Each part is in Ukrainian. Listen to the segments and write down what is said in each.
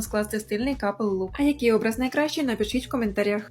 скласти стильний капел лук. А який образ найкращий, напишіть в коментарях.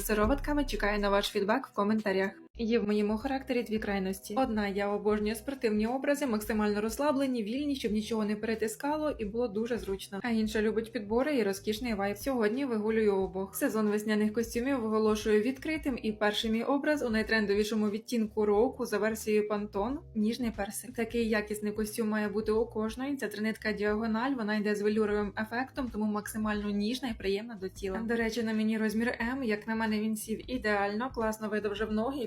сироватками, чекаю на ваш фідбек в коментарях. Є в моєму характері дві крайності. Одна я обожнюю спортивні образи, максимально розслаблені, вільні, щоб нічого не перетискало і було дуже зручно. А інша любить підбори і розкішний вайб. Сьогодні вигулюю обох. Сезон весняних костюмів оголошую відкритим, і перший мій образ у найтрендовішому відтінку року за версією Pantone – ніжний персик. Такий якісний костюм має бути у кожної. Ця тринитка діагональ, вона йде з велюровим ефектом, тому максимально ніжна і приємна до тіла. До речі, на мені розмір М, як на мене, він сів ідеально, класно видовжив ноги і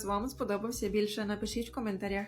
вам сподобався більше? Напишіть в коментарях.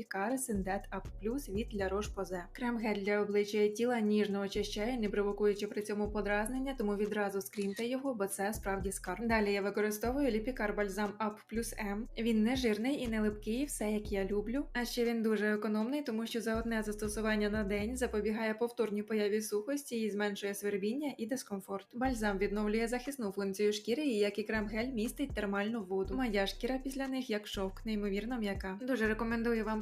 Ліпікари Синдет Up Plus від для Roche Posay. Крем-гель для обличчя і тіла ніжно очищає, не провокуючи при цьому подразнення, тому відразу скріньте його, бо це справді скарб. Далі я використовую Ліпікар Бальзам Up Plus M. Він не жирний і не липкий, все як я люблю. А ще він дуже економний, тому що за одне застосування на день запобігає повторній появі сухості і зменшує свербіння і дискомфорт. Бальзам відновлює захисну функцію шкіри, і як і крем-гель містить термальну воду. Моя шкіра після них як шовк, неймовірно м'яка. Дуже рекомендую вам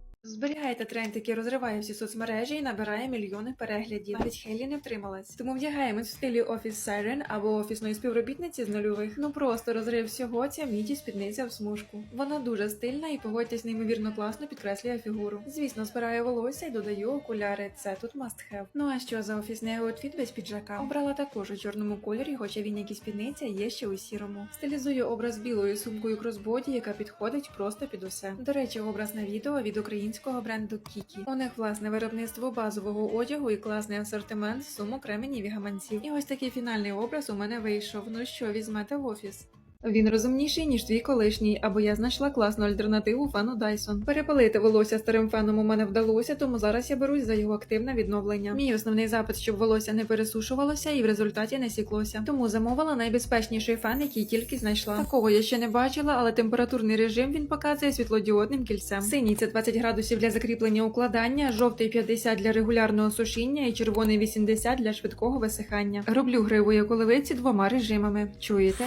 Зберігайте тренд, який розриває всі соцмережі і набирає мільйони переглядів. Навіть Хелі не втрималась. Тому вдягаємось в стилі офіс Siren або офісної співробітниці з нульових. Ну просто розрив всього ця міді спідниця в смужку. Вона дуже стильна і погодьтесь неймовірно класно підкреслює фігуру. Звісно, збираю волосся і додаю окуляри. Це тут must have. Ну а що за офісний аутфіт без піджака? Обрала також у чорному кольорі, хоча він як спідниця є ще у сірому. Стилізую образ білою сумкою кросбоді, яка підходить просто під усе. До речі, образ на відео від українського бренду Кікі. У них власне виробництво базового одягу і класний асортимент сумок ременів і гаманців. І ось такий фінальний образ у мене вийшов. Ну що, візьмете в офіс? Він розумніший, ніж твій колишній, або я знайшла класну альтернативу фену Dyson. Перепалити волосся старим феном у мене вдалося, тому зараз я берусь за його активне відновлення. Мій основний запит, щоб волосся не пересушувалося і в результаті не сіклося. Тому замовила найбезпечніший фен, який тільки знайшла. Такого я ще не бачила, але температурний режим він показує світлодіодним кільцем. Синій це 20 градусів для закріплення укладання, жовтий 50 для регулярного сушіння і червоний 80 для швидкого висихання. Роблю гриву як оливиці двома режимами. Чуєте?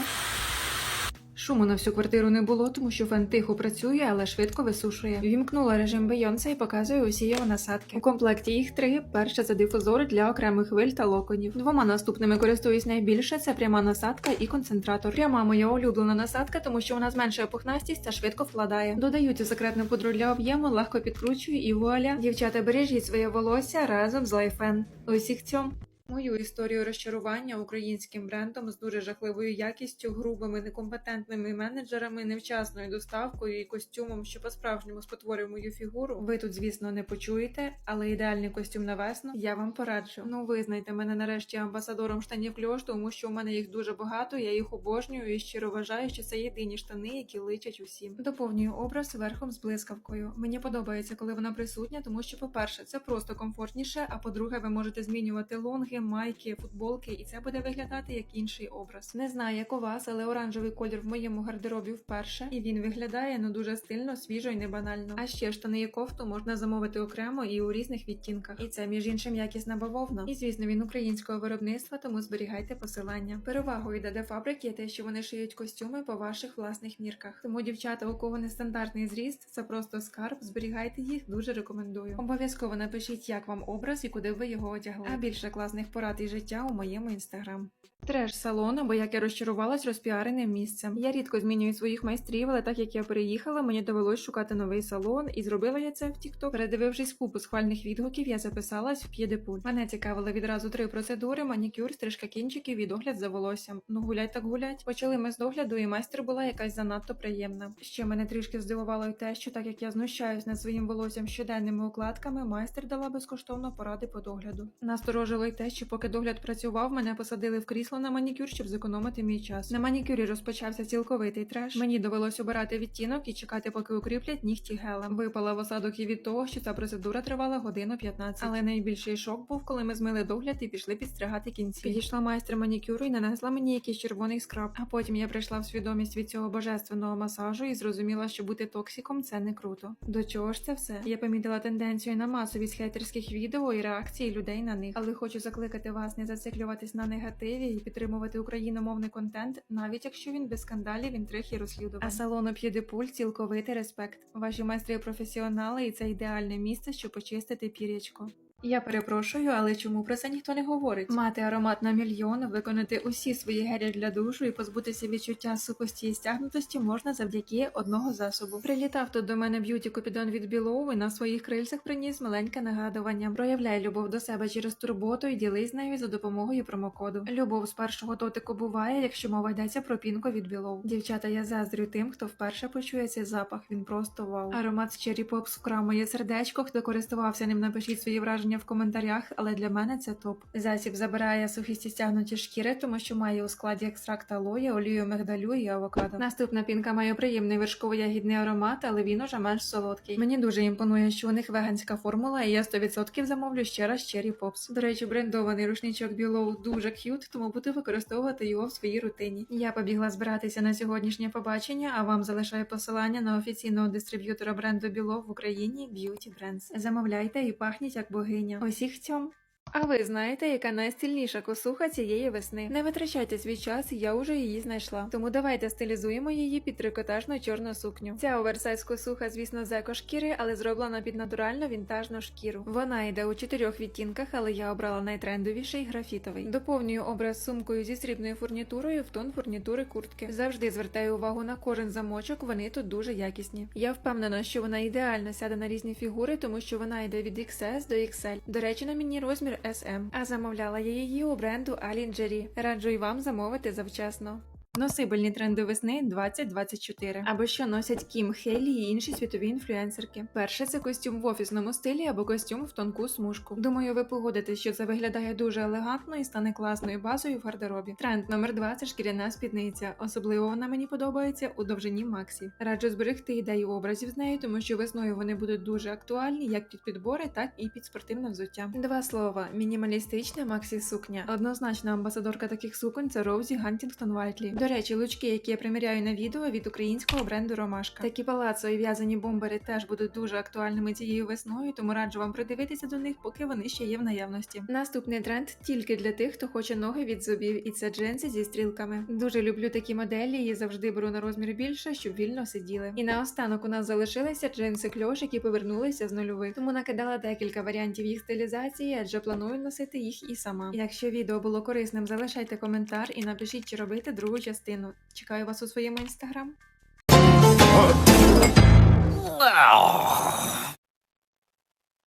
Шуму на всю квартиру не було, тому що фен тихо працює, але швидко висушує. Вімкнула режим Бейонсе і показує усі його насадки. У комплекті їх три: перша це дифузор для окремих хвиль та локонів. Двома наступними користуюсь найбільше. Це пряма насадка і концентратор. Пряма моя улюблена насадка, тому що вона зменшує пухнастість та швидко вкладає. Додаю цю секретну пудру для об'єму, легко підкручую і вуаля. Дівчата, бережіть своє волосся разом з лайфен. Усіх цьом. Мою історію розчарування українським брендом з дуже жахливою якістю, грубими некомпетентними менеджерами, невчасною доставкою і костюмом, що по-справжньому спотворив мою фігуру. Ви тут, звісно, не почуєте, але ідеальний костюм на весну я вам пораджу. Ну, визнайте мене нарешті амбасадором штанів кльош, тому що у мене їх дуже багато. Я їх обожнюю і щиро вважаю, що це єдині штани, які личать усім. Доповнюю образ верхом з блискавкою. Мені подобається, коли вона присутня, тому що, по-перше, це просто комфортніше. А по-друге, ви можете змінювати лонги, майки, футболки, і це буде виглядати як інший образ. Не знаю, як у вас, але оранжевий колір в моєму гардеробі вперше, і він виглядає ну дуже стильно, свіжо і не банально. А ще штани і кофту можна замовити окремо і у різних відтінках. І це між іншим якісна бавовна. І звісно, він українського виробництва, тому зберігайте посилання. Перевагою ДД фабрик є те, що вони шиють костюми по ваших власних мірках. Тому дівчата, у кого нестандартний зріст, це просто скарб. Зберігайте їх, дуже рекомендую. Обов'язково напишіть, як вам образ і куди ви його одягли. А більше класних порад і життя у моєму інстаграм. Треш салон, або як я розчарувалась розпіареним місцем. Я рідко змінюю своїх майстрів, але так як я переїхала, мені довелось шукати новий салон, і зробила я це в TikTok. Передивившись купу схвальних відгуків, я записалась в п'єдепуль. Мене цікавили відразу три процедури: манікюр, стрижка кінчиків і догляд за волоссям. Ну гулять так гулять. Почали ми з догляду, і майстер була якась занадто приємна. Ще мене трішки здивувало й те, що так як я знущаюсь над своїм волоссям щоденними укладками, майстер дала безкоштовно поради по догляду. Насторожило й те, що поки догляд працював, мене посадили в крісло на манікюр, щоб зекономити мій час. На манікюрі розпочався цілковитий треш. Мені довелось обирати відтінок і чекати, поки укріплять нігті гелем. Випала в осадок і від того, що ця процедура тривала годину 15. Але найбільший шок був, коли ми змили догляд і пішли підстригати кінці. Підійшла майстер манікюру і нанесла мені якийсь червоний скраб. А потім я прийшла в свідомість від цього божественного масажу і зрозуміла, що бути токсиком це не круто. До чого ж це все? Я помітила тенденцію на масовість хейтерських відео і реакції людей на них. Але хочу закликати вас не зациклюватись на негативі і підтримувати україномовний контент, навіть якщо він без скандалів, інтриг і розслідувань. А салону П'єдепуль цілковитий респект. Ваші майстри професіонали, і це ідеальне місце, щоб почистити пір'ячко. Я перепрошую, але чому про це ніхто не говорить? Мати аромат на мільйон, виконати усі свої гелі для душу і позбутися відчуття сухості і стягнутості можна завдяки одного засобу. Прилітав тут до мене б'юті купідон від Білоу і на своїх крильцях приніс маленьке нагадування. Проявляй любов до себе через турботу і ділись нею за допомогою промокоду. Любов з першого дотику буває, якщо мова йдеться про пінку від Білоу. Дівчата, я заздрю тим, хто вперше почує цей запах. Він просто вау. Аромат з Cherry вкрав моє сердечко. Хто користувався ним, напишіть свої враження в коментарях, але для мене це топ. Засіб забирає сухісті стягнуті шкіри, тому що має у складі екстракт алоє, олію мигдалю і авокадо. Наступна пінка має приємний вершково-ягідний аромат, але він уже менш солодкий. Мені дуже імпонує, що у них веганська формула, і я 100% замовлю ще раз Cherry Pops. До речі, брендований рушничок Білоу дуже к'ют, тому буду використовувати його в своїй рутині. Я побігла збиратися на сьогоднішнє побачення, а вам залишаю посилання на офіційного дистриб'ютора бренду Білоу в Україні Beauty Brands. Замовляйте і пахніть як богиня. Усіх цьом. А ви знаєте, яка найстильніша косуха цієї весни? Не витрачайте свій час, я уже її знайшла. Тому давайте стилізуємо її під трикотажну чорну сукню. Ця оверсайз косуха, звісно, з екошкіри, але зроблена під натуральну вінтажну шкіру. Вона йде у чотирьох відтінках, але я обрала найтрендовіший графітовий. Доповнюю образ сумкою зі срібною фурнітурою в тон фурнітури куртки. Завжди звертаю увагу на кожен замочок, вони тут дуже якісні. Я впевнена, що вона ідеально сяде на різні фігури, тому що вона йде від XS до XL. До речі, на мені розмір SM, а замовляла я її у бренду Alingerie. Раджу й вам замовити завчасно. Носибельні тренди весни 2024. Або що носять Кім Хейлі і інші світові інфлюенсерки. Перше це костюм в офісному стилі або костюм в тонку смужку. Думаю, ви погодитесь, що це виглядає дуже елегантно і стане класною базою в гардеробі. Тренд номер 2 це шкіряна спідниця. Особливо вона мені подобається у довжині Максі. Раджу зберегти ідею образів з нею, тому що весною вони будуть дуже актуальні як під підбори, так і під спортивне взуття. Два слова: мінімалістична Максі сукня. Однозначна амбасадорка таких суконь це Роузі Гантінгтон Вайтлі. До речі, лучки, які я приміряю на відео від українського бренду Ромашка. Такі палацо і в'язані бомбери теж будуть дуже актуальними цією весною, тому раджу вам придивитися до них, поки вони ще є в наявності. Наступний тренд тільки для тих, хто хоче ноги від зубів, і це джинси зі стрілками. Дуже люблю такі моделі і завжди беру на розмір більше, щоб вільно сиділи. І наостанок у нас залишилися джинси кльош, які повернулися з нульових. Тому накидала декілька варіантів їх стилізації, адже планую носити їх і сама. Якщо відео було корисним, залишайте коментар і напишіть, чи робити другу частину частину. Чекаю вас у своєму інстаграм.